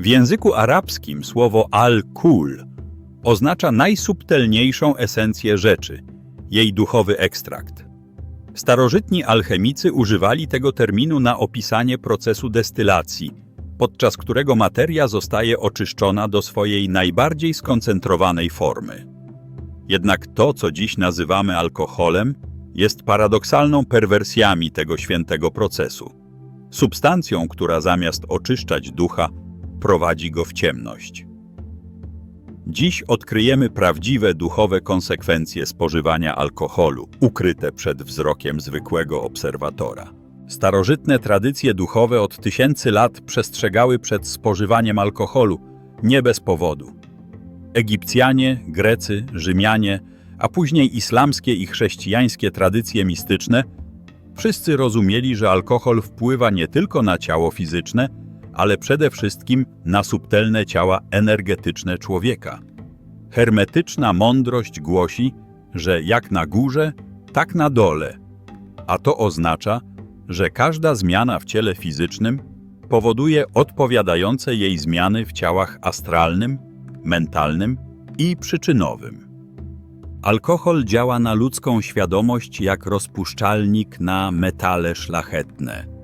W języku arabskim słowo al-kul oznacza najsubtelniejszą esencję rzeczy, jej duchowy ekstrakt. Starożytni alchemicy używali tego terminu na opisanie procesu destylacji, podczas którego materia zostaje oczyszczona do swojej najbardziej skoncentrowanej formy. Jednak to, co dziś nazywamy alkoholem, jest paradoksalną perwersjami tego świętego procesu. Substancją, która zamiast oczyszczać ducha, prowadzi go w ciemność. Dziś odkryjemy prawdziwe duchowe konsekwencje spożywania alkoholu, ukryte przed wzrokiem zwykłego obserwatora. Starożytne tradycje duchowe od tysięcy lat przestrzegały przed spożywaniem alkoholu, nie bez powodu. Egipcjanie, Grecy, Rzymianie, a później islamskie i chrześcijańskie tradycje mistyczne, wszyscy rozumieli, że alkohol wpływa nie tylko na ciało fizyczne, ale przede wszystkim na subtelne ciała energetyczne człowieka. Hermetyczna mądrość głosi, że jak na górze, tak na dole, a to oznacza, że każda zmiana w ciele fizycznym powoduje odpowiadające jej zmiany w ciałach astralnym, mentalnym i przyczynowym. Alkohol działa na ludzką świadomość jak rozpuszczalnik na metale szlachetne.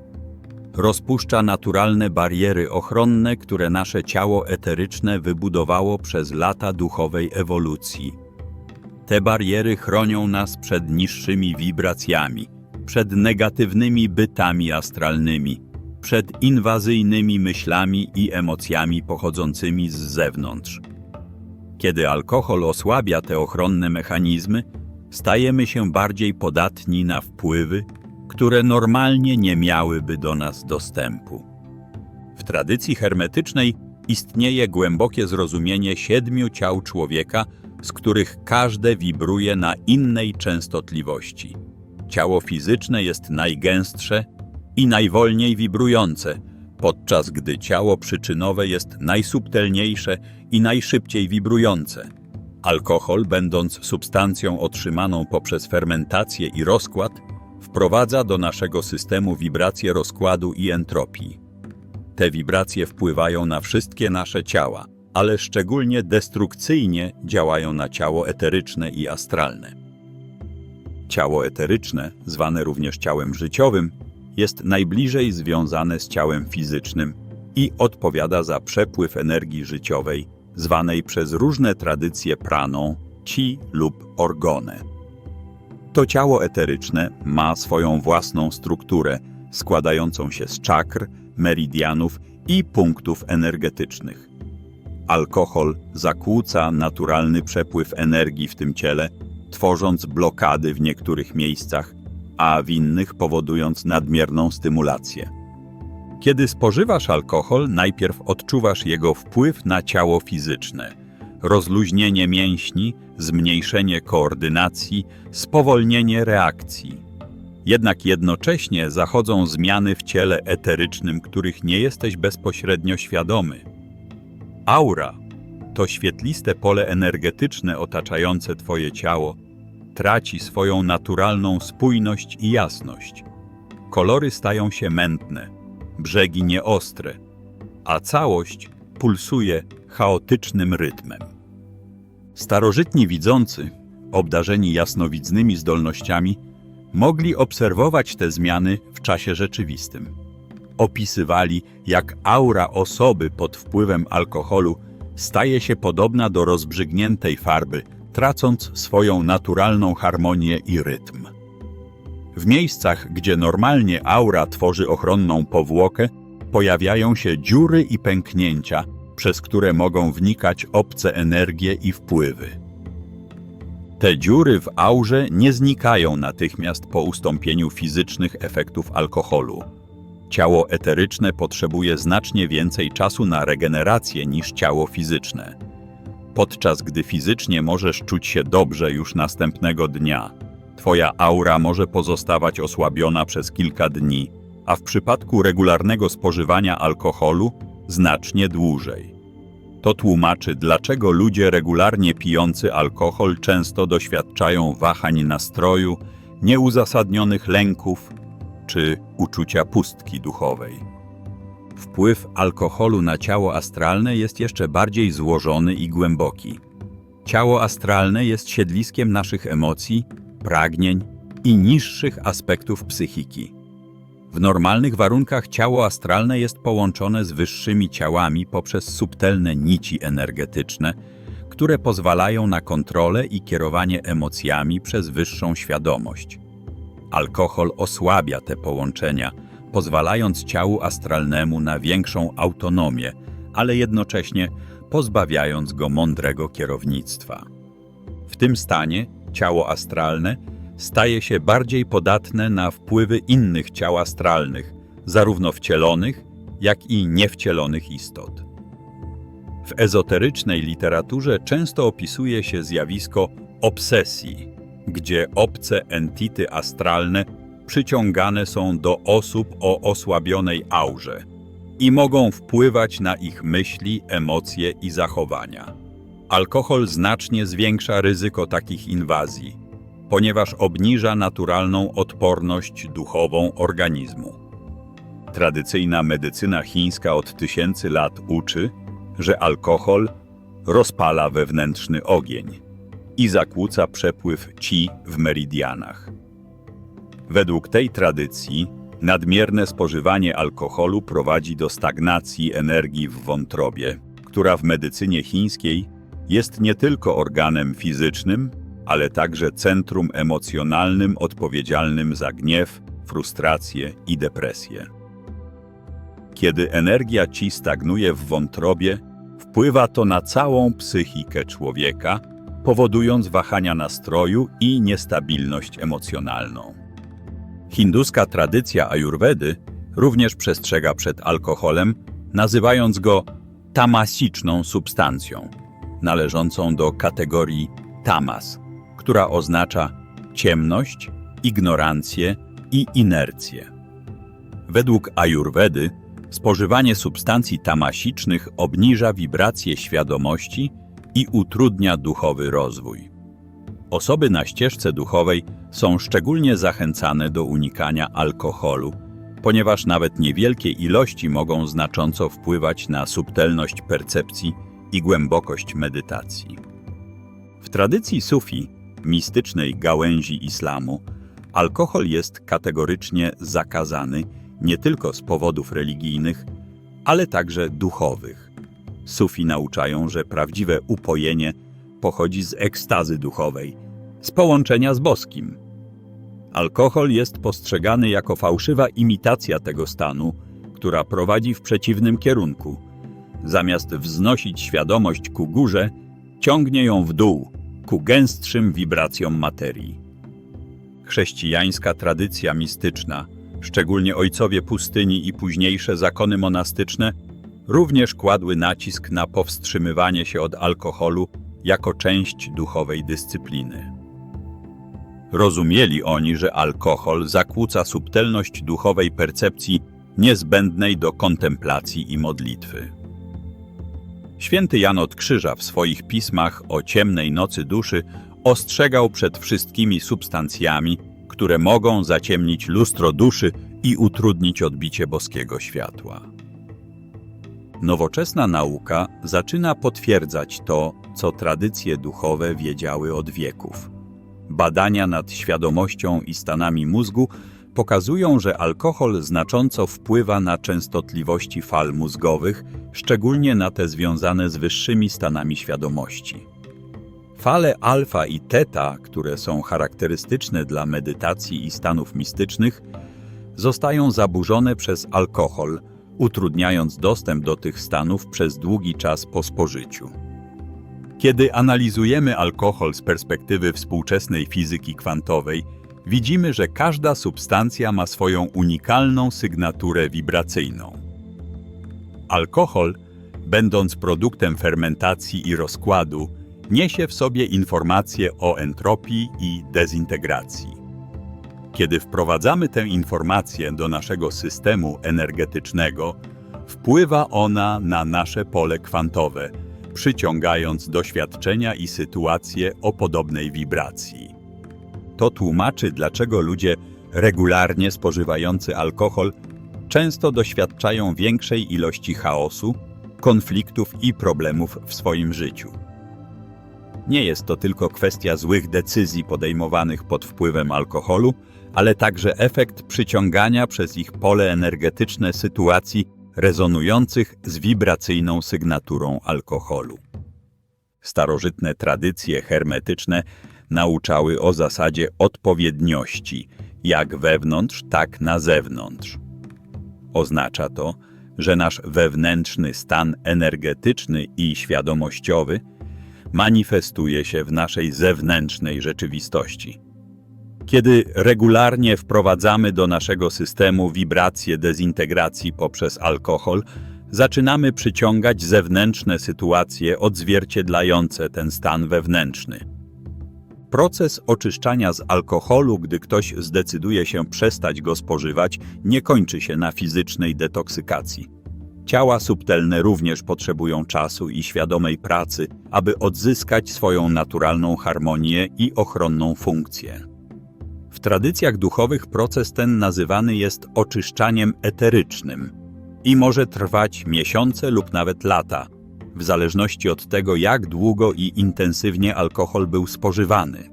Rozpuszcza naturalne bariery ochronne, które nasze ciało eteryczne wybudowało przez lata duchowej ewolucji. Te bariery chronią nas przed niższymi wibracjami, przed negatywnymi bytami astralnymi, przed inwazyjnymi myślami i emocjami pochodzącymi z zewnątrz. Kiedy alkohol osłabia te ochronne mechanizmy, stajemy się bardziej podatni na wpływy, które normalnie nie miałyby do nas dostępu. W tradycji hermetycznej istnieje głębokie zrozumienie siedmiu ciał człowieka, z których każde wibruje na innej częstotliwości. Ciało fizyczne jest najgęstsze i najwolniej wibrujące, podczas gdy ciało przyczynowe jest najsubtelniejsze i najszybciej wibrujące. Alkohol, będąc substancją otrzymaną poprzez fermentację i rozkład, wprowadza do naszego systemu wibracje rozkładu i entropii. Te wibracje wpływają na wszystkie nasze ciała, ale szczególnie destrukcyjnie działają na ciało eteryczne i astralne. Ciało eteryczne, zwane również ciałem życiowym, jest najbliżej związane z ciałem fizycznym i odpowiada za przepływ energii życiowej, zwanej przez różne tradycje praną, ci lub orgone. To ciało eteryczne ma swoją własną strukturę, składającą się z czakr, meridianów i punktów energetycznych. Alkohol zakłóca naturalny przepływ energii w tym ciele, tworząc blokady w niektórych miejscach, a w innych powodując nadmierną stymulację. Kiedy spożywasz alkohol, najpierw odczuwasz jego wpływ na ciało fizyczne. Rozluźnienie mięśni, zmniejszenie koordynacji, spowolnienie reakcji. Jednak jednocześnie zachodzą zmiany w ciele eterycznym, których nie jesteś bezpośrednio świadomy. Aura to świetliste pole energetyczne otaczające Twoje ciało, traci swoją naturalną spójność i jasność. Kolory stają się mętne, brzegi nieostre, a całość pulsuje chaotycznym rytmem. Starożytni widzący, obdarzeni jasnowidznymi zdolnościami, mogli obserwować te zmiany w czasie rzeczywistym. Opisywali, jak aura osoby pod wpływem alkoholu staje się podobna do rozbrzygniętej farby, tracąc swoją naturalną harmonię i rytm. W miejscach, gdzie normalnie aura tworzy ochronną powłokę, pojawiają się dziury i pęknięcia, przez które mogą wnikać obce energie i wpływy. Te dziury w aurze nie znikają natychmiast po ustąpieniu fizycznych efektów alkoholu. Ciało eteryczne potrzebuje znacznie więcej czasu na regenerację niż ciało fizyczne. Podczas gdy fizycznie możesz czuć się dobrze już następnego dnia, Twoja aura może pozostawać osłabiona przez kilka dni, a w przypadku regularnego spożywania alkoholu znacznie dłużej. To tłumaczy, dlaczego ludzie regularnie pijący alkohol często doświadczają wahań nastroju, nieuzasadnionych lęków czy uczucia pustki duchowej. Wpływ alkoholu na ciało astralne jest jeszcze bardziej złożony i głęboki. Ciało astralne jest siedliskiem naszych emocji, pragnień i niższych aspektów psychiki. W normalnych warunkach ciało astralne jest połączone z wyższymi ciałami poprzez subtelne nici energetyczne, które pozwalają na kontrolę i kierowanie emocjami przez wyższą świadomość. Alkohol osłabia te połączenia, pozwalając ciału astralnemu na większą autonomię, ale jednocześnie pozbawiając go mądrego kierownictwa. W tym stanie ciało astralne staje się bardziej podatne na wpływy innych ciał astralnych, zarówno wcielonych, jak i niewcielonych istot. W ezoterycznej literaturze często opisuje się zjawisko obsesji, gdzie obce entity astralne przyciągane są do osób o osłabionej aurze i mogą wpływać na ich myśli, emocje i zachowania. Alkohol znacznie zwiększa ryzyko takich inwazji, ponieważ obniża naturalną odporność duchową organizmu. Tradycyjna medycyna chińska od tysięcy lat uczy, że alkohol rozpala wewnętrzny ogień i zakłóca przepływ ci w meridianach. Według tej tradycji nadmierne spożywanie alkoholu prowadzi do stagnacji energii w wątrobie, która w medycynie chińskiej jest nie tylko organem fizycznym, ale także centrum emocjonalnym odpowiedzialnym za gniew, frustrację i depresję. Kiedy energia ci stagnuje w wątrobie, wpływa to na całą psychikę człowieka, powodując wahania nastroju i niestabilność emocjonalną. Hinduska tradycja ajurwedy również przestrzega przed alkoholem, nazywając go tamasiczną substancją, należącą do kategorii tamas, która oznacza ciemność, ignorancję i inercję. Według ajurwedy spożywanie substancji tamasicznych obniża wibracje świadomości i utrudnia duchowy rozwój. Osoby na ścieżce duchowej są szczególnie zachęcane do unikania alkoholu, ponieważ nawet niewielkie ilości mogą znacząco wpływać na subtelność percepcji i głębokość medytacji. W tradycji sufi, mistycznej gałęzi islamu, alkohol jest kategorycznie zakazany nie tylko z powodów religijnych, ale także duchowych. Sufi nauczają, że prawdziwe upojenie pochodzi z ekstazy duchowej, z połączenia z boskim. Alkohol jest postrzegany jako fałszywa imitacja tego stanu, która prowadzi w przeciwnym kierunku. Zamiast wznosić świadomość ku górze, ciągnie ją w dół, ku gęstszym wibracjom materii. Chrześcijańska tradycja mistyczna, szczególnie ojcowie pustyni i późniejsze zakony monastyczne, również kładły nacisk na powstrzymywanie się od alkoholu jako część duchowej dyscypliny. Rozumieli oni, że alkohol zakłóca subtelność duchowej percepcji niezbędnej do kontemplacji i modlitwy. Święty Jan od Krzyża w swoich pismach o ciemnej nocy duszy ostrzegał przed wszystkimi substancjami, które mogą zaciemnić lustro duszy i utrudnić odbicie boskiego światła. Nowoczesna nauka zaczyna potwierdzać to, co tradycje duchowe wiedziały od wieków. Badania nad świadomością i stanami mózgu pokazują, że alkohol znacząco wpływa na częstotliwości fal mózgowych, szczególnie na te związane z wyższymi stanami świadomości. Fale alfa i teta, które są charakterystyczne dla medytacji i stanów mistycznych, zostają zaburzone przez alkohol, utrudniając dostęp do tych stanów przez długi czas po spożyciu. Kiedy analizujemy alkohol z perspektywy współczesnej fizyki kwantowej, widzimy, że każda substancja ma swoją unikalną sygnaturę wibracyjną. Alkohol, będąc produktem fermentacji i rozkładu, niesie w sobie informacje o entropii i dezintegracji. Kiedy wprowadzamy tę informację do naszego systemu energetycznego, wpływa ona na nasze pole kwantowe, przyciągając doświadczenia i sytuacje o podobnej wibracji. To tłumaczy, dlaczego ludzie regularnie spożywający alkohol często doświadczają większej ilości chaosu, konfliktów i problemów w swoim życiu. Nie jest to tylko kwestia złych decyzji podejmowanych pod wpływem alkoholu, ale także efekt przyciągania przez ich pole energetyczne sytuacji rezonujących z wibracyjną sygnaturą alkoholu. Starożytne tradycje hermetyczne nauczały o zasadzie odpowiedniości, jak wewnątrz, tak na zewnątrz. Oznacza to, że nasz wewnętrzny stan energetyczny i świadomościowy manifestuje się w naszej zewnętrznej rzeczywistości. Kiedy regularnie wprowadzamy do naszego systemu wibracje dezintegracji poprzez alkohol, zaczynamy przyciągać zewnętrzne sytuacje odzwierciedlające ten stan wewnętrzny. Proces oczyszczania z alkoholu, gdy ktoś zdecyduje się przestać go spożywać, nie kończy się na fizycznej detoksykacji. Ciała subtelne również potrzebują czasu i świadomej pracy, aby odzyskać swoją naturalną harmonię i ochronną funkcję. W tradycjach duchowych proces ten nazywany jest oczyszczaniem eterycznym i może trwać miesiące lub nawet lata, w zależności od tego, jak długo i intensywnie alkohol był spożywany.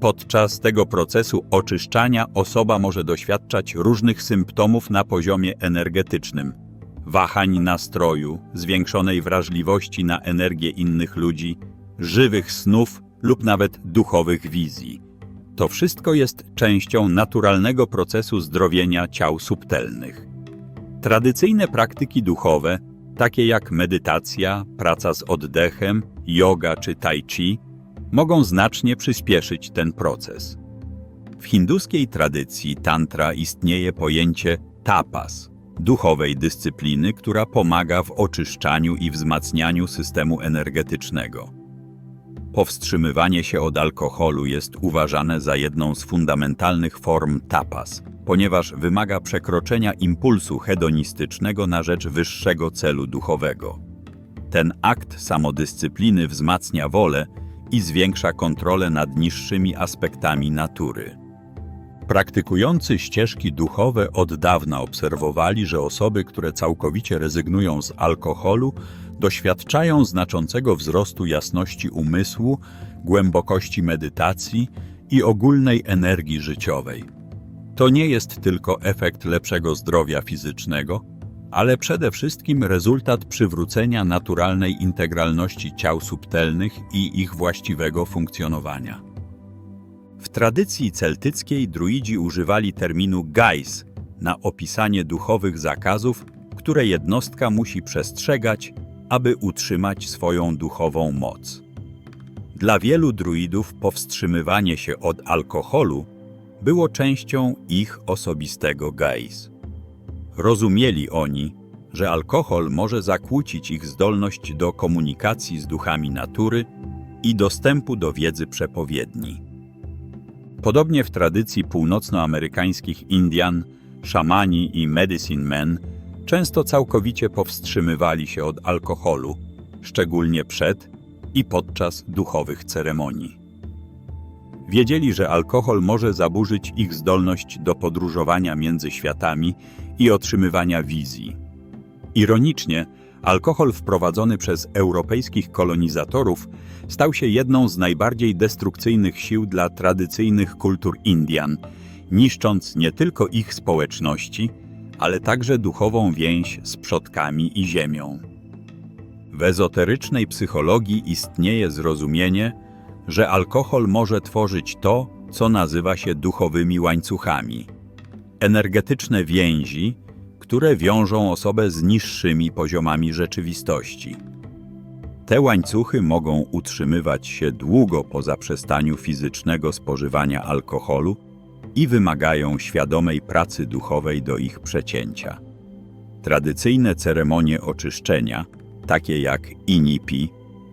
Podczas tego procesu oczyszczania osoba może doświadczać różnych symptomów na poziomie energetycznym, wahań nastroju, zwiększonej wrażliwości na energię innych ludzi, żywych snów lub nawet duchowych wizji. To wszystko jest częścią naturalnego procesu zdrowienia ciał subtelnych. Tradycyjne praktyki duchowe, takie jak medytacja, praca z oddechem, yoga czy tai chi, mogą znacznie przyspieszyć ten proces. W hinduskiej tradycji tantra istnieje pojęcie tapas, duchowej dyscypliny, która pomaga w oczyszczaniu i wzmacnianiu systemu energetycznego. Powstrzymywanie się od alkoholu jest uważane za jedną z fundamentalnych form tapas, ponieważ wymaga przekroczenia impulsu hedonistycznego na rzecz wyższego celu duchowego. Ten akt samodyscypliny wzmacnia wolę i zwiększa kontrolę nad niższymi aspektami natury. Praktykujący ścieżki duchowe od dawna obserwowali, że osoby, które całkowicie rezygnują z alkoholu, doświadczają znaczącego wzrostu jasności umysłu, głębokości medytacji i ogólnej energii życiowej. To nie jest tylko efekt lepszego zdrowia fizycznego, ale przede wszystkim rezultat przywrócenia naturalnej integralności ciał subtelnych i ich właściwego funkcjonowania. W tradycji celtyckiej druidzi używali terminu gais na opisanie duchowych zakazów, które jednostka musi przestrzegać, aby utrzymać swoją duchową moc. Dla wielu druidów powstrzymywanie się od alkoholu było częścią ich osobistego gais. Rozumieli oni, że alkohol może zakłócić ich zdolność do komunikacji z duchami natury i dostępu do wiedzy przepowiedni. Podobnie w tradycji północnoamerykańskich Indian, szamani i medicine men często całkowicie powstrzymywali się od alkoholu, szczególnie przed i podczas duchowych ceremonii. Wiedzieli, że alkohol może zaburzyć ich zdolność do podróżowania między światami i otrzymywania wizji. Ironicznie, alkohol wprowadzony przez europejskich kolonizatorów stał się jedną z najbardziej destrukcyjnych sił dla tradycyjnych kultur Indian, niszcząc nie tylko ich społeczności, ale także duchową więź z przodkami i ziemią. W ezoterycznej psychologii istnieje zrozumienie, że alkohol może tworzyć to, co nazywa się duchowymi łańcuchami. Energetyczne więzi, które wiążą osobę z niższymi poziomami rzeczywistości. Te łańcuchy mogą utrzymywać się długo po zaprzestaniu fizycznego spożywania alkoholu i wymagają świadomej pracy duchowej do ich przecięcia. Tradycyjne ceremonie oczyszczenia, takie jak inipi,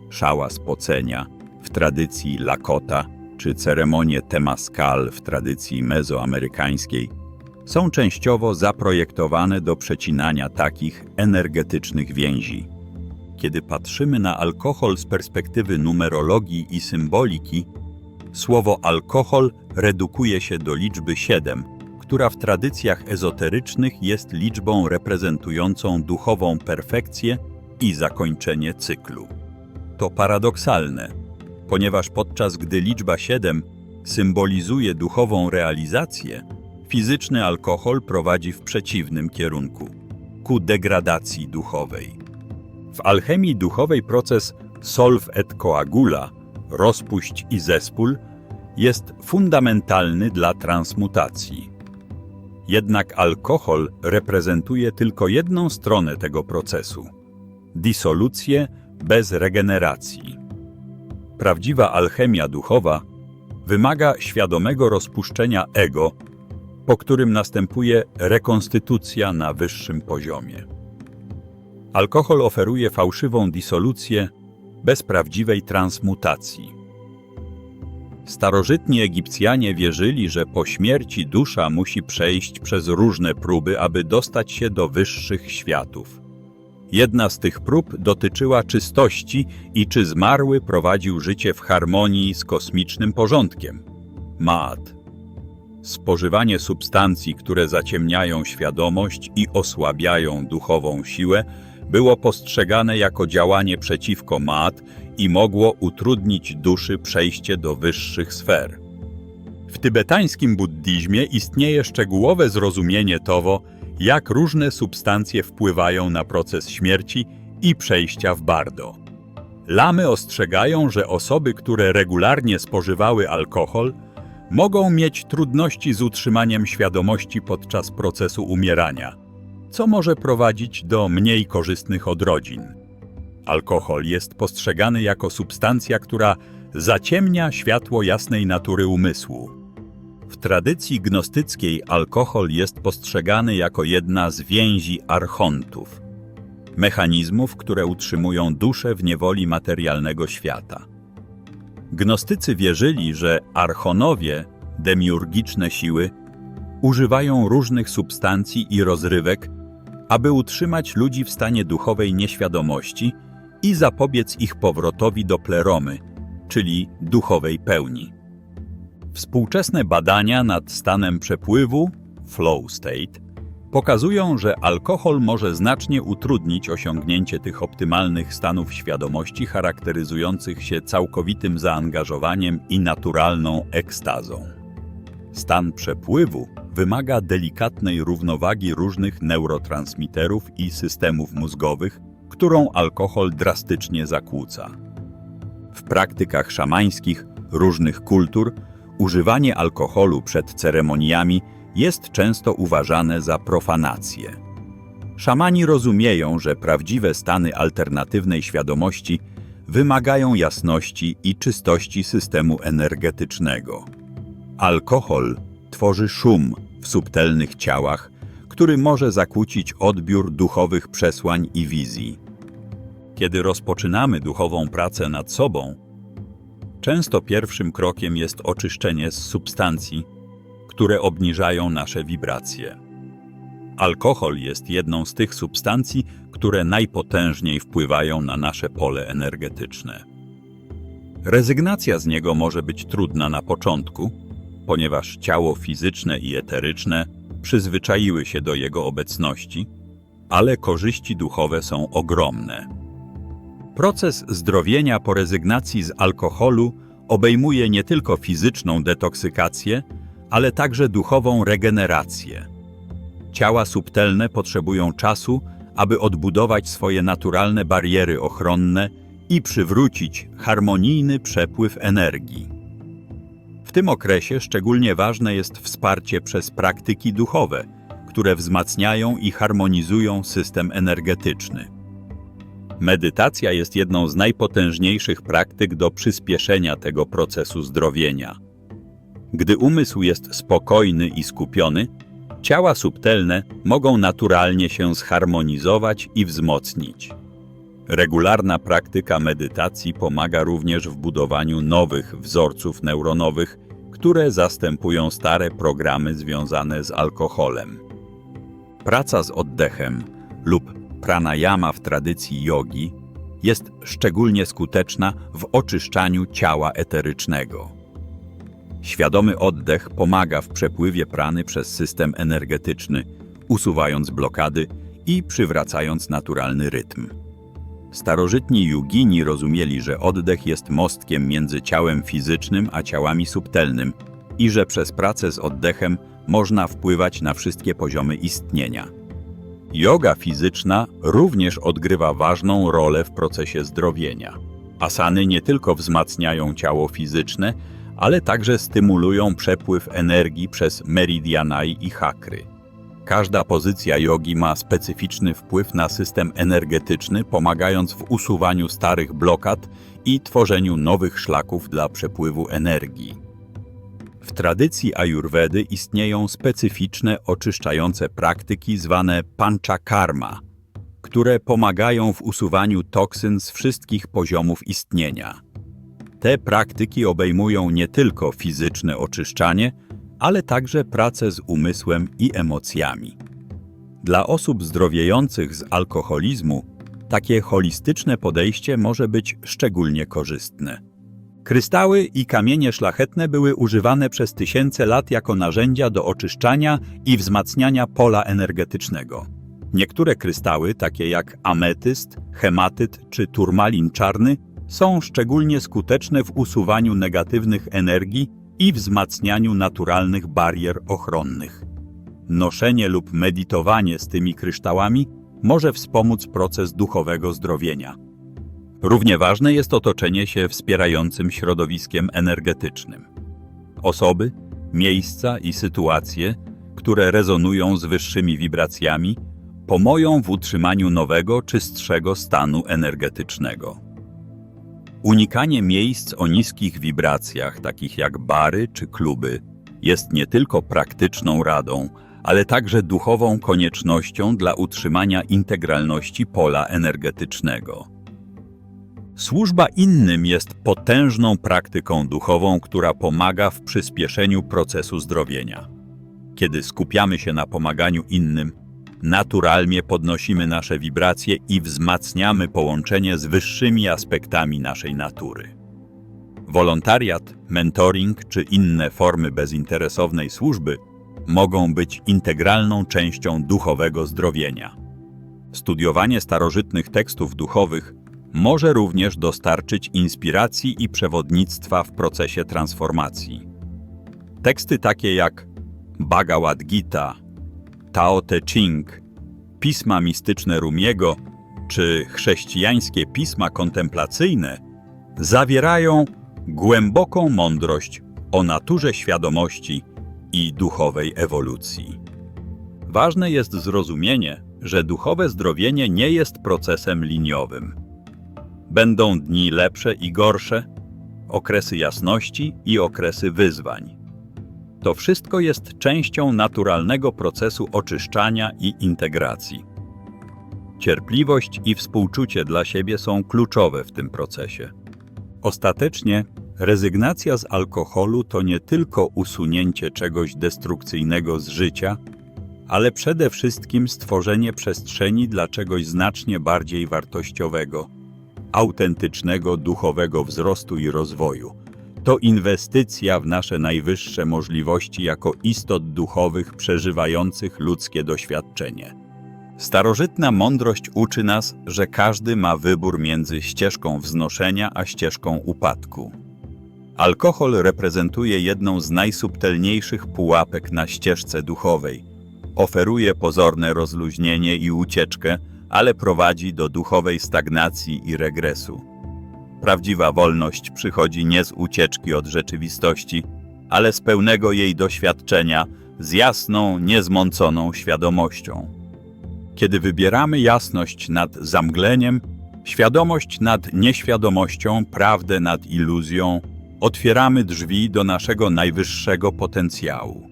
szała spocenia w tradycji Lakota czy ceremonie Temaskal w tradycji mezoamerykańskiej, są częściowo zaprojektowane do przecinania takich energetycznych więzi. Kiedy patrzymy na alkohol z perspektywy numerologii i symboliki, słowo alkohol redukuje się do liczby 7, która w tradycjach ezoterycznych jest liczbą reprezentującą duchową perfekcję i zakończenie cyklu. To paradoksalne, ponieważ podczas gdy liczba 7 symbolizuje duchową realizację, fizyczny alkohol prowadzi w przeciwnym kierunku ku degradacji duchowej. W alchemii duchowej proces solv et coagula, rozpuść i zespól, jest fundamentalny dla transmutacji. Jednak alkohol reprezentuje tylko jedną stronę tego procesu disolucję bez regeneracji. Prawdziwa alchemia duchowa wymaga świadomego rozpuszczenia ego, po którym następuje rekonstytucja na wyższym poziomie. Alkohol oferuje fałszywą disolucję bez prawdziwej transmutacji. Starożytni Egipcjanie wierzyli, że po śmierci dusza musi przejść przez różne próby, aby dostać się do wyższych światów. Jedna z tych prób dotyczyła czystości i czy zmarły prowadził życie w harmonii z kosmicznym porządkiem. Maat. Spożywanie substancji, które zaciemniają świadomość i osłabiają duchową siłę, było postrzegane jako działanie przeciwko Maat i mogło utrudnić duszy przejście do wyższych sfer. W tybetańskim buddizmie istnieje szczegółowe zrozumienie toho, jak różne substancje wpływają na proces śmierci i przejścia w bardo. Lamy ostrzegają, że osoby, które regularnie spożywały alkohol, mogą mieć trudności z utrzymaniem świadomości podczas procesu umierania, co może prowadzić do mniej korzystnych odrodzin. Alkohol jest postrzegany jako substancja, która zaciemnia światło jasnej natury umysłu. W tradycji gnostyckiej alkohol jest postrzegany jako jedna z więzi archontów, mechanizmów, które utrzymują duszę w niewoli materialnego świata. Gnostycy wierzyli, że archonowie, demiurgiczne siły, używają różnych substancji i rozrywek, aby utrzymać ludzi w stanie duchowej nieświadomości i zapobiec ich powrotowi do pleromy, czyli duchowej pełni. Współczesne badania nad stanem przepływu, flow state, pokazują, że alkohol może znacznie utrudnić osiągnięcie tych optymalnych stanów świadomości charakteryzujących się całkowitym zaangażowaniem i naturalną ekstazą. Stan przepływu wymaga delikatnej równowagi różnych neurotransmiterów i systemów mózgowych, którą alkohol drastycznie zakłóca. W praktykach szamańskich różnych kultur używanie alkoholu przed ceremoniami jest często uważane za profanację. Szamani rozumieją, że prawdziwe stany alternatywnej świadomości wymagają jasności i czystości systemu energetycznego. Alkohol tworzy szum w subtelnych ciałach, który może zakłócić odbiór duchowych przesłań i wizji. Kiedy rozpoczynamy duchową pracę nad sobą, często pierwszym krokiem jest oczyszczenie z substancji, które obniżają nasze wibracje. Alkohol jest jedną z tych substancji, które najpotężniej wpływają na nasze pole energetyczne. Rezygnacja z niego może być trudna na początku, ponieważ ciało fizyczne i eteryczne przyzwyczaiły się do jego obecności, ale korzyści duchowe są ogromne. Proces zdrowienia po rezygnacji z alkoholu obejmuje nie tylko fizyczną detoksykację, ale także duchową regenerację. Ciała subtelne potrzebują czasu, aby odbudować swoje naturalne bariery ochronne i przywrócić harmonijny przepływ energii. W tym okresie szczególnie ważne jest wsparcie przez praktyki duchowe, które wzmacniają i harmonizują system energetyczny. Medytacja jest jedną z najpotężniejszych praktyk do przyspieszenia tego procesu zdrowienia. Gdy umysł jest spokojny i skupiony, ciała subtelne mogą naturalnie się zharmonizować i wzmocnić. Regularna praktyka medytacji pomaga również w budowaniu nowych wzorców neuronowych, które zastępują stare programy związane z alkoholem. Praca z oddechem lub pranayama w tradycji jogi jest szczególnie skuteczna w oczyszczaniu ciała eterycznego. Świadomy oddech pomaga w przepływie prany przez system energetyczny, usuwając blokady i przywracając naturalny rytm. Starożytni jugini rozumieli, że oddech jest mostkiem między ciałem fizycznym a ciałami subtelnym i że przez pracę z oddechem można wpływać na wszystkie poziomy istnienia. Yoga fizyczna również odgrywa ważną rolę w procesie zdrowienia. Asany nie tylko wzmacniają ciało fizyczne, ale także stymulują przepływ energii przez meridianai i chakry. Każda pozycja jogi ma specyficzny wpływ na system energetyczny, pomagając w usuwaniu starych blokad i tworzeniu nowych szlaków dla przepływu energii. W tradycji ajurwedy istnieją specyficzne oczyszczające praktyki zwane panchakarma, które pomagają w usuwaniu toksyn z wszystkich poziomów istnienia. Te praktyki obejmują nie tylko fizyczne oczyszczanie, ale także pracę z umysłem i emocjami. Dla osób zdrowiejących z alkoholizmu takie holistyczne podejście może być szczególnie korzystne. Kryształy i kamienie szlachetne były używane przez tysiące lat jako narzędzia do oczyszczania i wzmacniania pola energetycznego. Niektóre kryształy, takie jak ametyst, hematyt czy turmalin czarny, są szczególnie skuteczne w usuwaniu negatywnych energii i wzmacnianiu naturalnych barier ochronnych. Noszenie lub medytowanie z tymi kryształami może wspomóc proces duchowego zdrowienia. Równie ważne jest otoczenie się wspierającym środowiskiem energetycznym. Osoby, miejsca i sytuacje, które rezonują z wyższymi wibracjami, pomoją w utrzymaniu nowego, czystszego stanu energetycznego. Unikanie miejsc o niskich wibracjach, takich jak bary czy kluby, jest nie tylko praktyczną radą, ale także duchową koniecznością dla utrzymania integralności pola energetycznego. Służba innym jest potężną praktyką duchową, która pomaga w przyspieszeniu procesu zdrowienia. Kiedy skupiamy się na pomaganiu innym, naturalnie podnosimy nasze wibracje i wzmacniamy połączenie z wyższymi aspektami naszej natury. Wolontariat, mentoring czy inne formy bezinteresownej służby mogą być integralną częścią duchowego zdrowienia. Studiowanie starożytnych tekstów duchowych może również dostarczyć inspiracji i przewodnictwa w procesie transformacji. Teksty takie jak Bhagavad Gita, Tao Te Ching, pisma mistyczne Rumiego czy chrześcijańskie pisma kontemplacyjne zawierają głęboką mądrość o naturze świadomości i duchowej ewolucji. Ważne jest zrozumienie, że duchowe zdrowienie nie jest procesem liniowym. Będą dni lepsze i gorsze, okresy jasności i okresy wyzwań. To wszystko jest częścią naturalnego procesu oczyszczania i integracji. Cierpliwość i współczucie dla siebie są kluczowe w tym procesie. Ostatecznie rezygnacja z alkoholu to nie tylko usunięcie czegoś destrukcyjnego z życia, ale przede wszystkim stworzenie przestrzeni dla czegoś znacznie bardziej wartościowego, autentycznego duchowego wzrostu i rozwoju. To inwestycja w nasze najwyższe możliwości jako istot duchowych przeżywających ludzkie doświadczenie. Starożytna mądrość uczy nas, że każdy ma wybór między ścieżką wznoszenia a ścieżką upadku. Alkohol reprezentuje jedną z najsubtelniejszych pułapek na ścieżce duchowej. Oferuje pozorne rozluźnienie i ucieczkę, ale prowadzi do duchowej stagnacji i regresu. Prawdziwa wolność przychodzi nie z ucieczki od rzeczywistości, ale z pełnego jej doświadczenia, z jasną, niezmąconą świadomością. Kiedy wybieramy jasność nad zamgleniem, świadomość nad nieświadomością, prawdę nad iluzją, otwieramy drzwi do naszego najwyższego potencjału.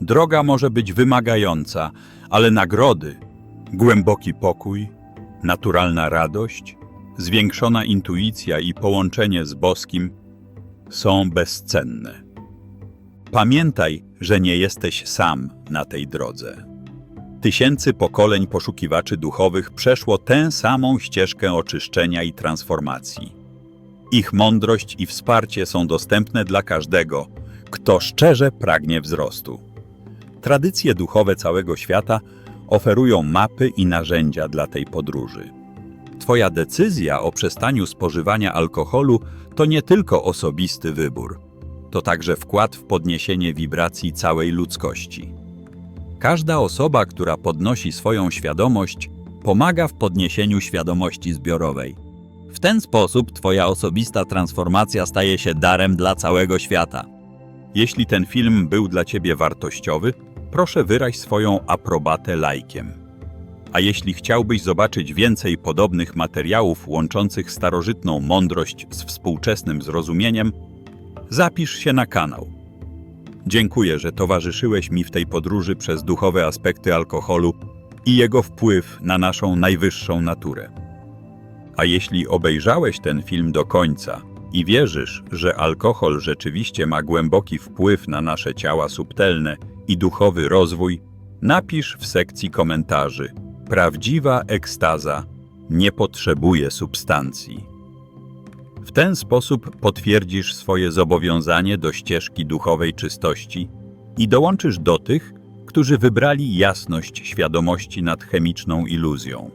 Droga może być wymagająca, ale nagrody głęboki pokój, naturalna radość, zwiększona intuicja i połączenie z boskim są bezcenne. Pamiętaj, że nie jesteś sam na tej drodze. Tysięcy pokoleń poszukiwaczy duchowych przeszło tę samą ścieżkę oczyszczenia i transformacji. Ich mądrość i wsparcie są dostępne dla każdego, kto szczerze pragnie wzrostu. Tradycje duchowe całego świata oferują mapy i narzędzia dla tej podróży. Twoja decyzja o przestaniu spożywania alkoholu to nie tylko osobisty wybór, to także wkład w podniesienie wibracji całej ludzkości. Każda osoba, która podnosi swoją świadomość, pomaga w podniesieniu świadomości zbiorowej. W ten sposób Twoja osobista transformacja staje się darem dla całego świata. Jeśli ten film był dla Ciebie wartościowy, proszę wyraź swoją aprobatę lajkiem. A jeśli chciałbyś zobaczyć więcej podobnych materiałów łączących starożytną mądrość z współczesnym zrozumieniem, zapisz się na kanał. Dziękuję, że towarzyszyłeś mi w tej podróży przez duchowe aspekty alkoholu i jego wpływ na naszą najwyższą naturę. A jeśli obejrzałeś ten film do końca i wierzysz, że alkohol rzeczywiście ma głęboki wpływ na nasze ciała subtelne i duchowy rozwój, napisz w sekcji komentarzy. Prawdziwa ekstaza nie potrzebuje substancji. W ten sposób potwierdzisz swoje zobowiązanie do ścieżki duchowej czystości i dołączysz do tych, którzy wybrali jasność świadomości nad chemiczną iluzją.